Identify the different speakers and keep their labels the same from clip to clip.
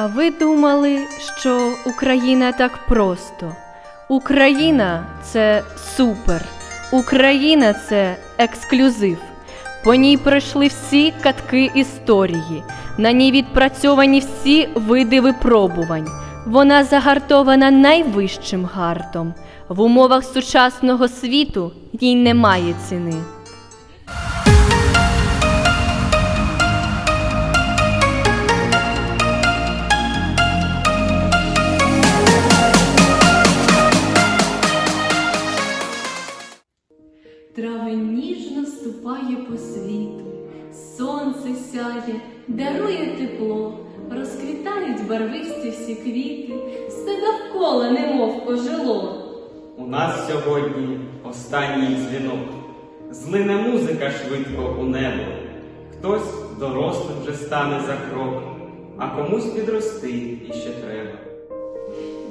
Speaker 1: А ви думали, що Україна так просто? Україна це супер. Україна це ексклюзив. По ній пройшли всі катки історії. На ній відпрацьовані всі види випробувань. Вона загартована найвищим гартом. В умовах сучасного світу їй немає ціни. Сонце сяє, дарує тепло, розквітають барвисті всі квіти, все довкола, немов ожило.
Speaker 2: У нас сьогодні останній дзвінок. Злине музика швидко у небо. Хтось дорослим вже стане за крок, а комусь підрости іще треба.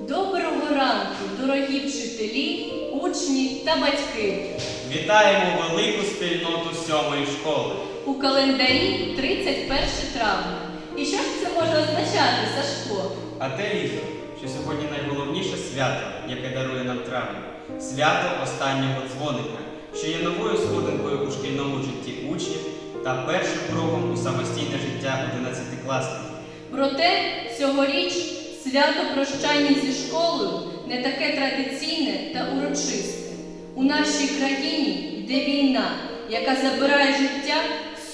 Speaker 1: Доброго ранку, дорогі вчителі, учні та батьки.
Speaker 2: Вітаємо велику спільноту сьомої школи.
Speaker 1: У календарі 31 травня. І що ж це може означати, Сашко?
Speaker 2: А те літо, що сьогодні найголовніше свято, яке дарує нам травня. Свято останнього дзвоника, що є новою сходинкою у шкільному житті учнів та першим кроком у самостійне життя одинадцятикласників.
Speaker 1: Проте цьогоріч свято прощання зі школою не таке традиційне та урочисте. У нашій країні йде війна, яка забирає життя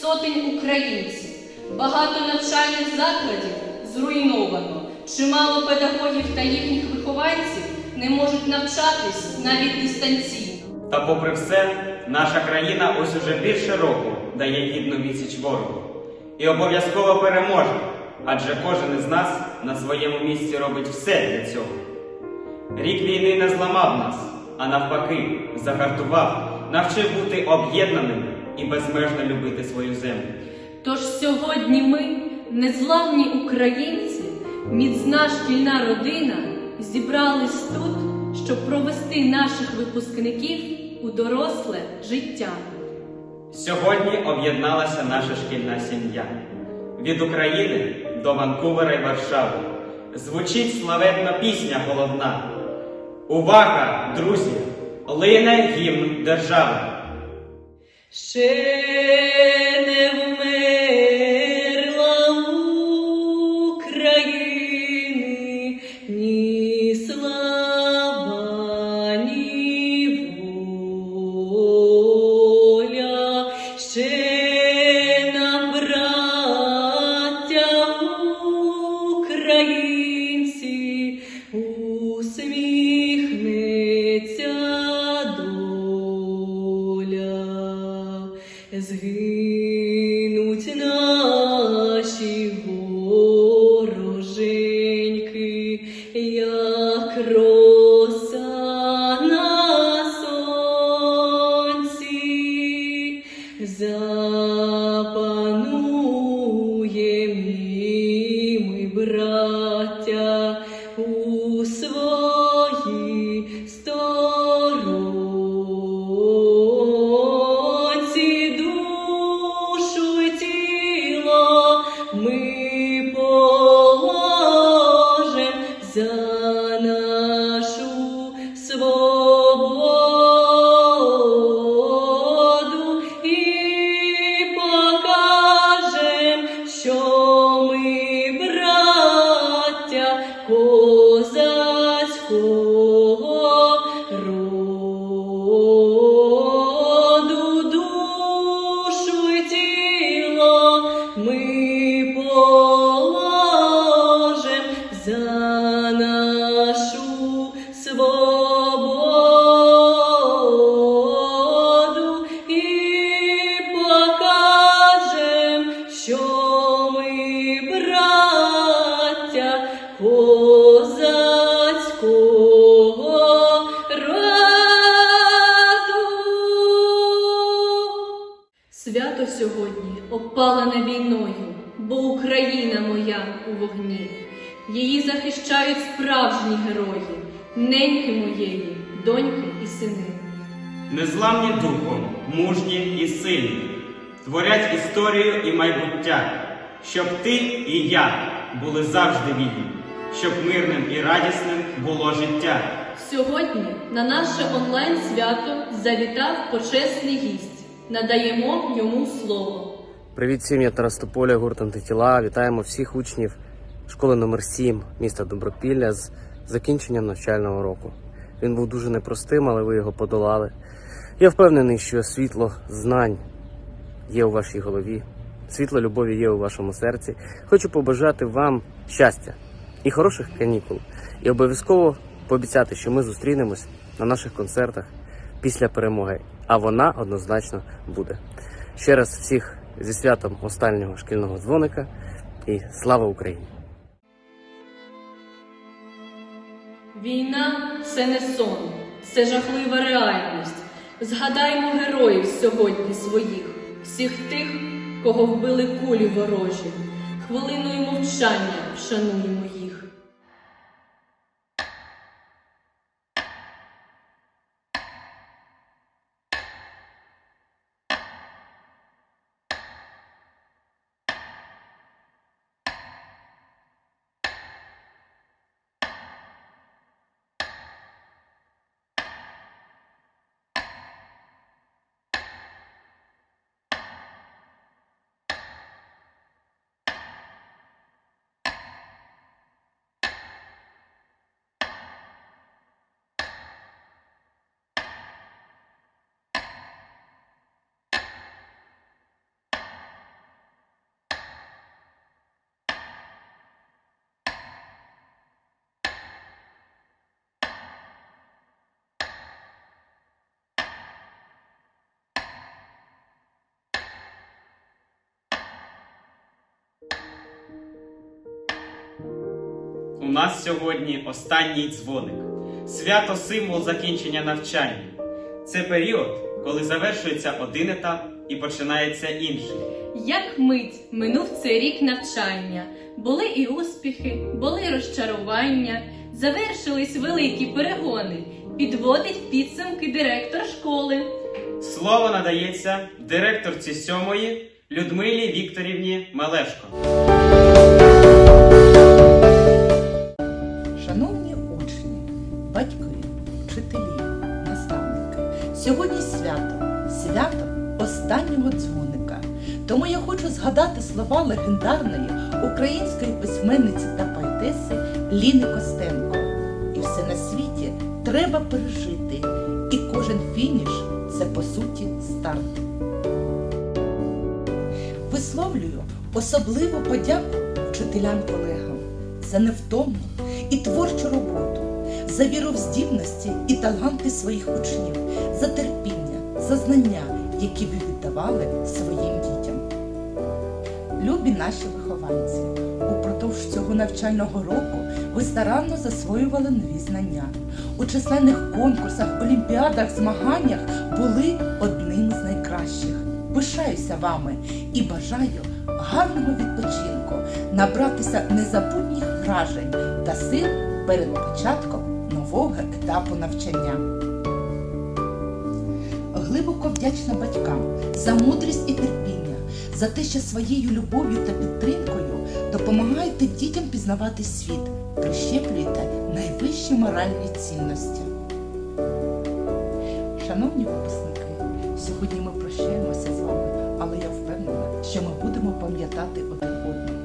Speaker 1: сотень українців. Багато навчальних закладів зруйновано. Чимало педагогів та їхніх вихованців не можуть навчатись навіть дистанційно.
Speaker 2: Та попри все, наша країна ось уже більше року дає гідну відсіч ворогу. І обов'язково переможе, адже кожен із нас на своєму місці робить все для цього. Рік війни не зламав нас, а навпаки, загартував, навчив бути об'єднаними і безмежно любити свою землю.
Speaker 1: Тож сьогодні ми, незламні українці, міцна шкільна родина, зібрались тут, щоб провести наших випускників у доросле життя.
Speaker 2: Сьогодні об'єдналася наша шкільна сім'я. Від України до Ванкувера і Варшави. Звучить славетна пісня головна. Увага, друзі! Лине гімн держави.
Speaker 1: Ще захищають справжні герої, неньки моєї, доньки і сини.
Speaker 2: Незламні духом, мужні і сильні, творять історію і майбуття, щоб ти і я були завжди вільні, щоб мирним і радісним було життя.
Speaker 1: Сьогодні на наше онлайн свято завітав почесний гість. Надаємо йому слово.
Speaker 3: Привіт всім, я Тарас Тополя, гурт антитіла. Вітаємо всіх учнів школи номер 7 міста Добропілля з закінченням навчального року. Він був дуже непростим, але ви його подолали. Я впевнений, що світло знань є у вашій голові, світло любові є у вашому серці. Хочу побажати вам щастя і хороших канікул. І обов'язково пообіцяти, що ми зустрінемось на наших концертах після перемоги. А вона однозначно буде. Ще раз всіх зі святом останнього шкільного дзвоника і слава Україні!
Speaker 1: Війна це не сон, це жахлива реальність. Згадаймо героїв сьогодні своїх, всіх тих, кого вбили кулі ворожі. Хвилиною мовчання вшануємо їх.
Speaker 2: У нас сьогодні останній дзвоник. Свято символ закінчення навчання. Це період, коли завершується один етап і починається інший.
Speaker 1: Як мить минув цей рік навчання, були і успіхи, були розчарування, завершились великі перегони, підводить підсумки директор школи.
Speaker 2: Слово надається директорці сьомої Людмилі Вікторівні Малешко.
Speaker 4: Шановні учні, батьки, вчителі, наставники, сьогодні свято, свято останнього дзвоника. Тому я хочу згадати слова легендарної української письменниці та поетеси Ліни Костенко. І все на світі треба пережити, і кожен фініш це по суті старт. Висловлюю особливу подяку вчителям-колегам за невтомну і творчу роботу, за віру в здібності і таланти своїх учнів, за терпіння, за знання, які ви віддавали своїм дітям. Любі наші вихованці, упродовж цього навчального року ви старанно засвоювали нові знання. У численних конкурсах, олімпіадах, змаганнях були одним з найкращих. Пишаюся вами і бажаю гарного відпочинку, набратися незабутніх вражень та сил перед початком нового етапу навчання. Глибоко вдячна батькам за мудрість і терпіння, за те, що своєю любов'ю та підтримкою допомагаєте дітям пізнавати світ, прищеплюєте найвищі моральні цінності. Шановні випускники, сьогодні ми прощаємося з вами, але я впевнена, що ми будемо пам'ятати один одного.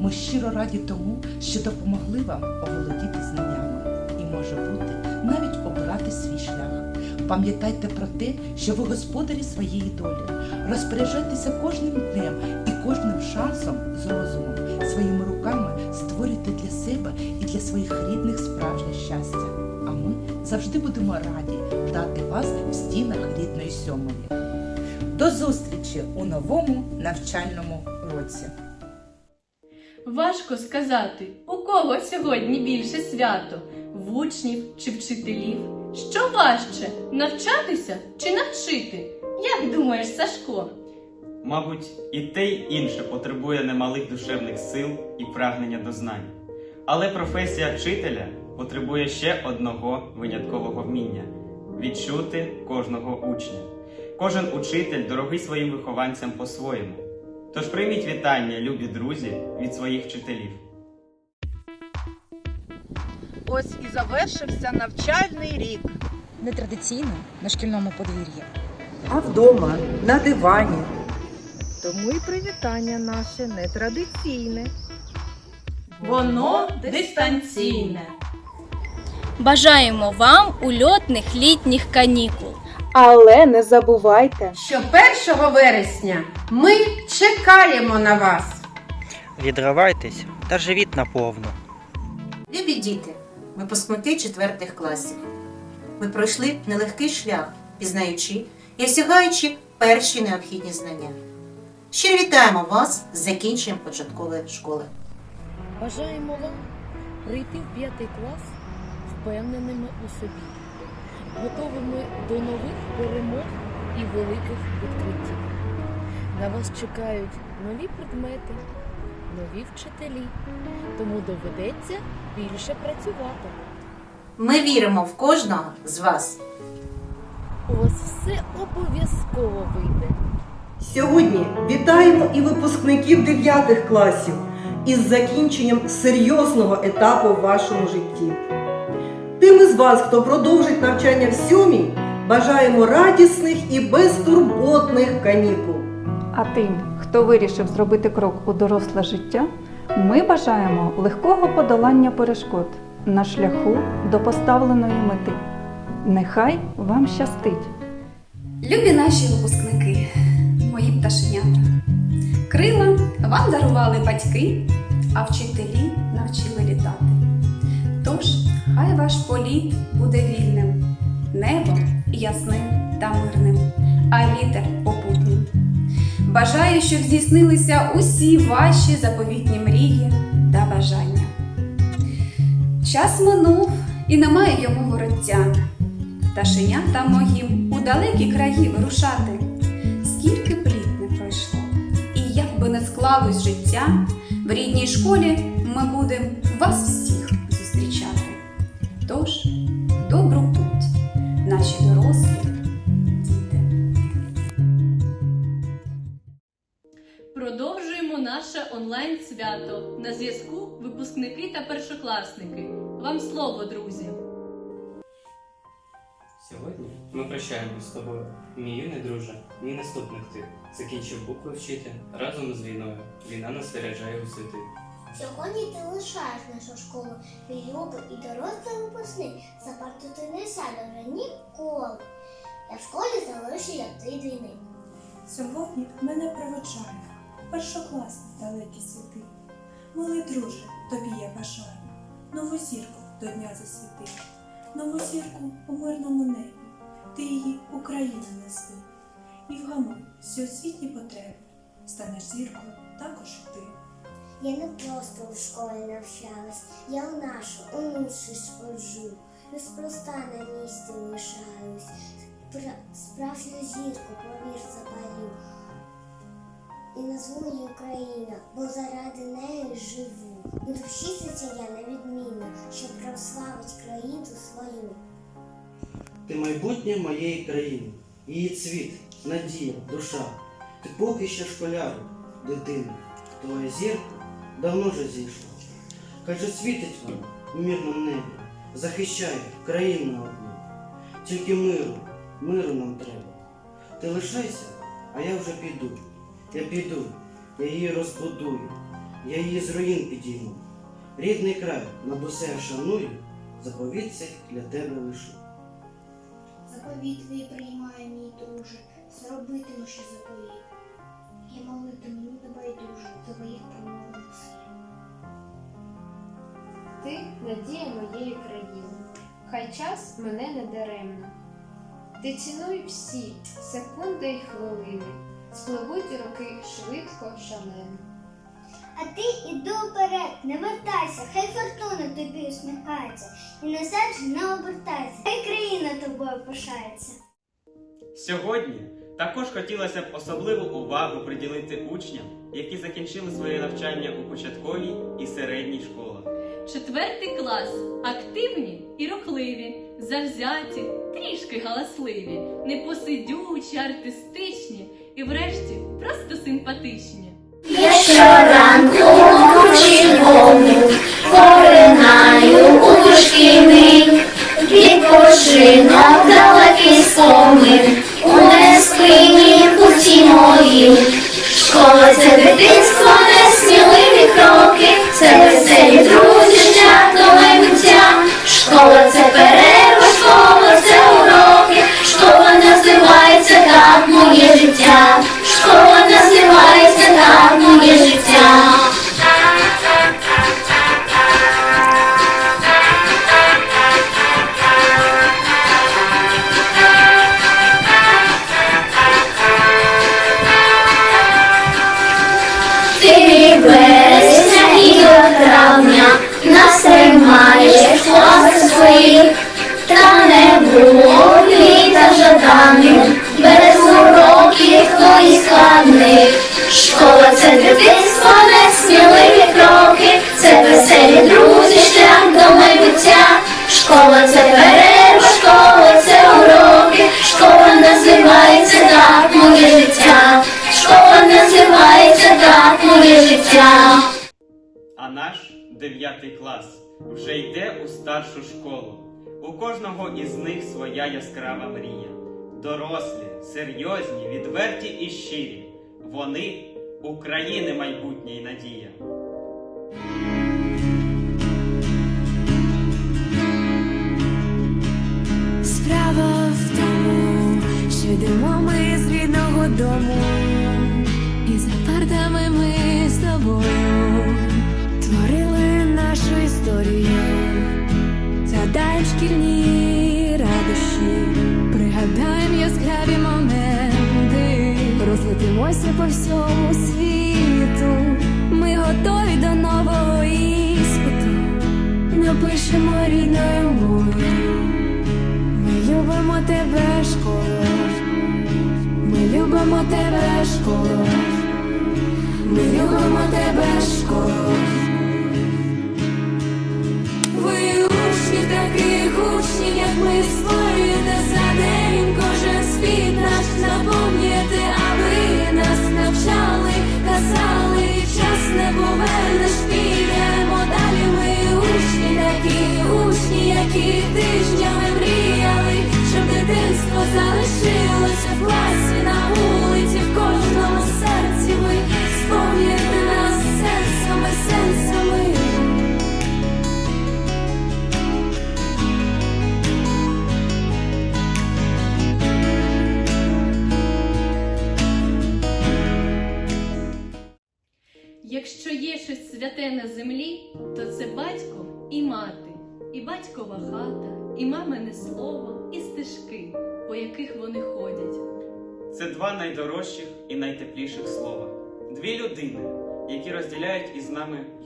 Speaker 4: Ми щиро раді тому, що допомогли вам оволодіти знаннями і, може бути, навіть обирати свій шлях. Пам'ятайте про те, що ви господарі своєї долі. Розпоряджайтеся кожним днем і кожним шансом з розумом. Своїми руками створюйте для себе і для своїх рідних справжнє щастя. А ми завжди будемо раді дати вас в стінах рідної сьомої. До зустрічі у новому навчальному році.
Speaker 1: Важко сказати, у кого сьогодні більше свято в учнів чи вчителів. Що важче навчатися чи навчити? Як думаєш, Сашко?
Speaker 2: Мабуть, і те й інше потребує немалих душевних сил і прагнення до знань. Але професія вчителя потребує ще одного виняткового вміння відчути кожного учня. Кожен учитель дорогий своїм вихованцям по-своєму. Тож прийміть вітання, любі друзі, від своїх вчителів.
Speaker 5: ось і завершився навчальний рік.
Speaker 6: Нетрадиційно на шкільному подвір'ї.
Speaker 7: а вдома на дивані.
Speaker 5: Тому і привітання наше нетрадиційне.
Speaker 1: Воно дистанційне.
Speaker 8: Бажаємо вам ульотних літніх канікул.
Speaker 9: Але не забувайте,
Speaker 10: що 1 вересня ми чекаємо на вас.
Speaker 11: Відривайтесь та живіть наповну.
Speaker 12: Любі діти, випускники четвертих класів. Ви пройшли нелегкий шлях, пізнаючи і осягаючи перші необхідні знання. Щиро вітаємо вас з закінченням початкової школи.
Speaker 6: Бажаємо вам прийти в п'ятий клас впевненими у собі, готовими до нових перемог і великих відкриттів. На вас чекають нові предмети, нові вчителі, тому доведеться більше працювати.
Speaker 12: Ми віримо в кожного з вас.
Speaker 6: У вас все обов'язково вийде.
Speaker 7: Сьогодні вітаємо і випускників 9 класів із закінченням серйозного етапу в вашому житті. Тим із вас, хто продовжить навчання в сьомій, бажаємо радісних і безтурботних канікул.
Speaker 9: а тим, хто вирішив зробити крок у доросле життя, ми бажаємо легкого подолання перешкод на шляху до поставленої мети. Нехай вам щастить!
Speaker 13: Любі наші випускники, мої пташенята, крила вам дарували батьки, а вчителі навчили літати. Тож, хай ваш політ буде вільним, небо ясним та мирним, а вітер попутнім. Бажаю, щоб здійснилися усі ваші заповітні мрії та бажання. Час минув і немає йому вороття. Пташенятам моїм у далекі краї вирушати. Скільки б літ не пройшло, і як би не склалось життя, в рідній школі ми будемо вас всіх. Тож, в добру путь, наші дорослі діти.
Speaker 1: Продовжуємо наше онлайн свято. На зв'язку випускники та першокласники. Вам слово, друзі.
Speaker 14: Сьогодні ми прощаємось з тобою. Мій юний друже, мій наступник ти. Закінчив букви вчити разом з війною. Війна нас у світи.
Speaker 15: Сьогодні ти лишаєш нашу школу, мій любий і дорослий випускник. За парту ти не сяду вже ніколи. Я в школі залишу, як ти двійник.
Speaker 16: Сьогодні мене проведжає першокласний далекі світи. Милий друже, тобі я бажаю нову зірку до дня засвіти, нову зірку у мирному небі. Ти її Україна неси. І вгамуй всі освітні потреби. Станеш зіркою також ти.
Speaker 15: Я не просто у школі навчалась, я у нашу, у нушу сходжу. Неспроста на місці лишаюсь. Справжню зірку, повір, запалю. І назву її Україна, бо заради неї живу. Буду вчитися я на щоб прославить країну свою.
Speaker 14: Ти майбутнє моєї країни, її цвіт, надія, душа. Ти поки ще школяр, дитина. Твоя зірка давно вже зійшла. Хай же світить вона у мирному небі, захищає країну одну. Тільки миру, миру нам треба. Ти лишайся, а я вже піду. Я піду, я її розбудую, я її з руїн підійму. Рідний край над усе шаную, заповідь цей для тебе лишу.
Speaker 15: Заповіт твій приймає мій друже, зробитиму, що заповіт. Я молитиму не байдуже твоїх промовних слів.
Speaker 17: Ти надія моєї країни, хай час мене не даремно. Ти цінуй всі секунди й хвилини, спливуть роки швидко, шалено.
Speaker 15: А ти іди вперед, не вертайся, хай фортуна тобі усміхається, і назад же не обертайся, хай країна тобою пишається.
Speaker 2: Сьогодні також хотілося б особливу увагу приділити учням, які закінчили своє навчання у початковій і середній школах.
Speaker 1: Четвертий клас. Активні і рухливі, завзяті, трішки галасливі, непосидючі, артистичні і, врешті, просто симпатичні.
Speaker 15: Я щоранку червону поринаю у
Speaker 18: шкільний, відпочинок, далекий спомин, мої. Школа це дитинство, так моє життя.
Speaker 2: А наш дев'ятий клас вже йде у старшу школу. У кожного із них своя яскрава мрія. Дорослі, серйозні, відверті і щирі. Вони України майбутнє й надія.
Speaker 19: Справа в тому, що йдемо ми з рідного дому, партами ми з тобою творили нашу історію, згадаємо шкільні радощі, пригадаємо яскраві моменти, розлетимося по всьому світу. Ми готові до нового іспиту, напишемо рідною мовою. Ми любимо тебе, школо. Ми любимо тебе, школо. Ми любимо тебе, школо. Ви учні таких учні, як ми створюєте за день кожен світ наш наповнюєте, а ви нас навчали, казали, час не повернеш,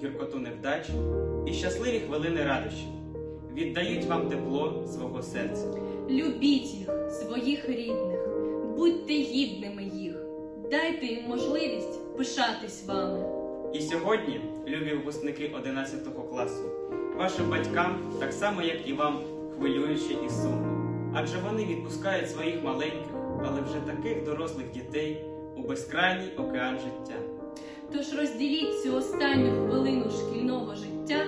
Speaker 2: гіркоту невдачі і щасливі хвилини радощів, віддають вам тепло свого серця.
Speaker 1: Любіть їх, своїх рідних, будьте гідними їх, дайте їм можливість пишатись вами.
Speaker 2: І сьогодні, любі випускники 11 класу, вашим батькам, так само як і вам, хвилююче і сумно. Адже вони відпускають своїх маленьких, але вже таких дорослих дітей у безкрайній океан життя.
Speaker 1: Тож розділіть цю останню хвилину шкільного життя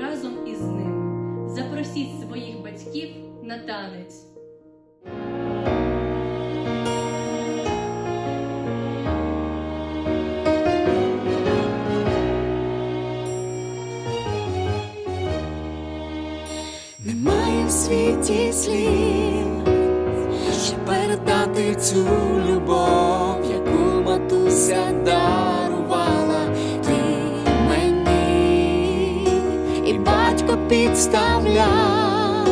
Speaker 1: разом із ними. Запросіть своїх батьків на танець.
Speaker 19: Немає в світі слів, щоб передати цю любов, яку матуся дарувала підставляв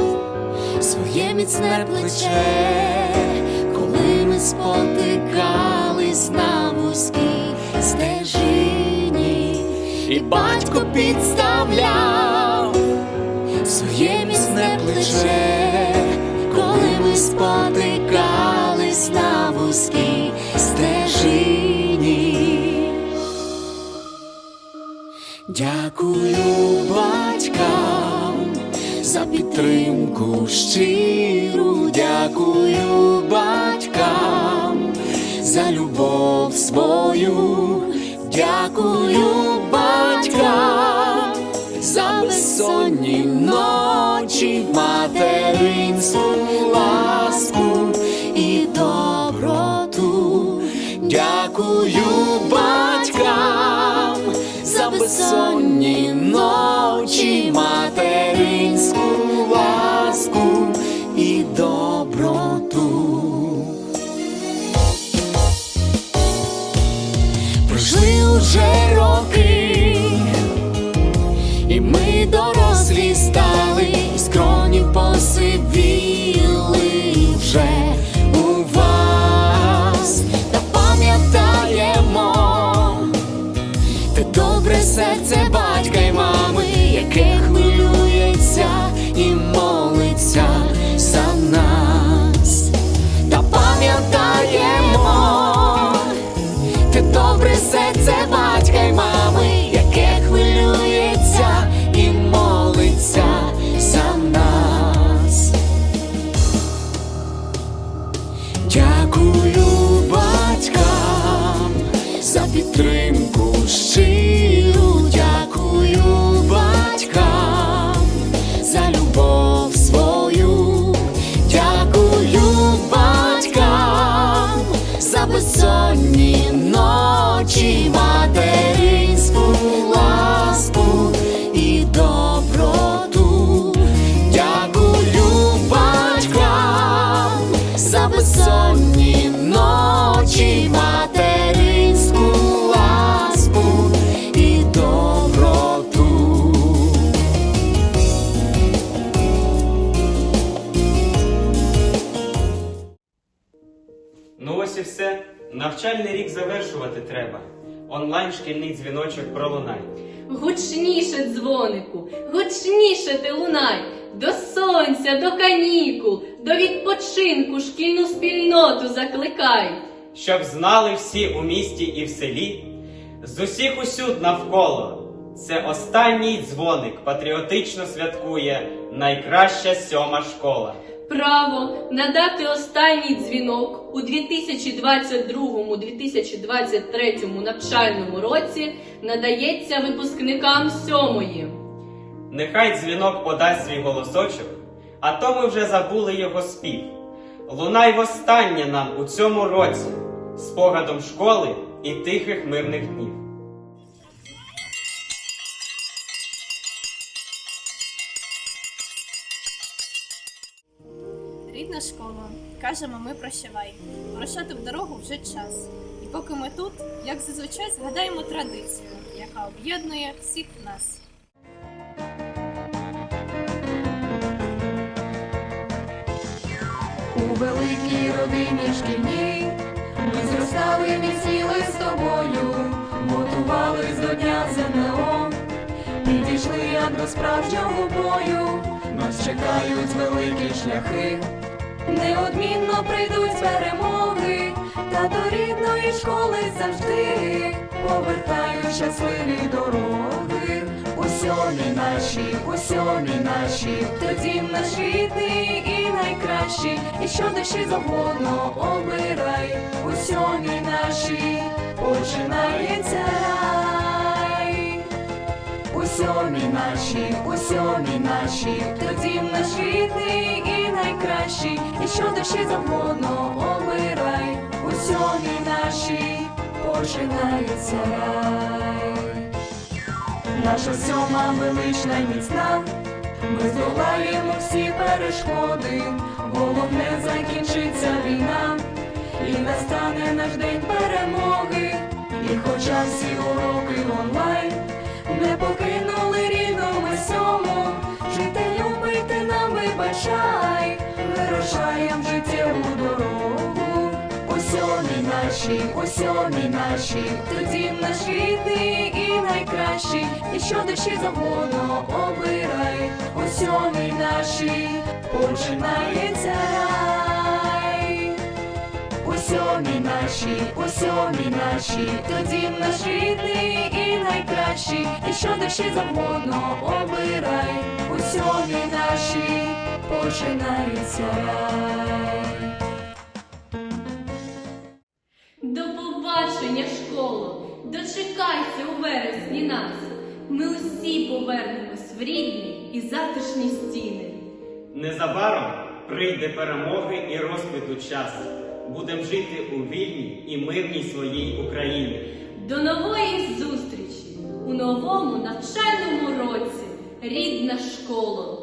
Speaker 19: своє міцне плече, коли ми спотикались на вузькій стежині, і батько підставляв своє міцне плече, коли ми спотикались на вузькій стежині. Дякую батькам за підтримку щиру, дякую батькам за любов свою, дякую батькам за
Speaker 20: безсонні ночі, материнську ласку і доброту. Дякую батькам за безсонні ночі, материнську посивіли вже у вас, та пам'ятаємо. Те добре серце батька й мами, яке хвилюється і молиться за нас, та пам'ятаємо
Speaker 2: Онлайн шкільний дзвіночок пролунай.
Speaker 1: Гучніше дзвонику, гучніше ти лунай, до сонця, до канікул, до відпочинку шкільну спільноту закликай.
Speaker 2: Щоб знали всі у місті і в селі, з усіх усюд навколо. Це останній дзвоник патріотично святкує найкраща сьома школа.
Speaker 1: Право надати останній дзвінок у 2022-2023 навчальному році надається випускникам сьомої.
Speaker 2: Нехай дзвінок подасть свій голосочок, а то ми вже забули його спів. Лунай востаннє нам у цьому році, спогадом школи і тихих мирних днів.
Speaker 21: Кажемо ми прощавай. Вирушати в дорогу вже час. І поки ми тут, як зазвичай, згадаємо традицію, яка об'єднує всіх нас.
Speaker 20: У великій родині шкільній ми зростали, міцніли з тобою, готувались до дня ЗНО, підійшли як до справжнього бою, нас чекають великі шляхи, неодмінно прийдуть перемоги, та до рідної школи завжди. Повертають щасливі дороги. У сьомі наші, у сьомі наші, тоді наш рідний і найкращий, і що душі завгодно обирай, у сьомі наші. Починається. У сьомі наші, у сьомі наші, тоді наш рідний і найкращий, і що душі завгодно обирай, у сьомі наші починається рай. Наша сьома велична й міцна, ми здолаємо всі перешкоди, головне закінчиться війна, і настане наш день перемоги, і хоча всі уроки онлайн, не покинули рідну ми сьому, жити любити нам вибачай, вирушаєм життєву дорогу. У сьомі наші, у сьомі наші, тоді наш рідний і найкращий, і що душі завгодно обирай, у сьомі наші. Починається рай. У сьомі наші, у сьомі наші, тоді наш рідний найкращий, і що душі завгодно обирай, у сьомі наші починається рай.
Speaker 1: До побачення, школо! Дочекайся у вересні нас. Ми усі повернемось в рідний і затишні стіни.
Speaker 2: Незабаром прийде перемоги і розквіту час. Будем жити у вільній і мирній своїй Україні.
Speaker 1: До нової зустрічі у новому навчальному році, рідна школа.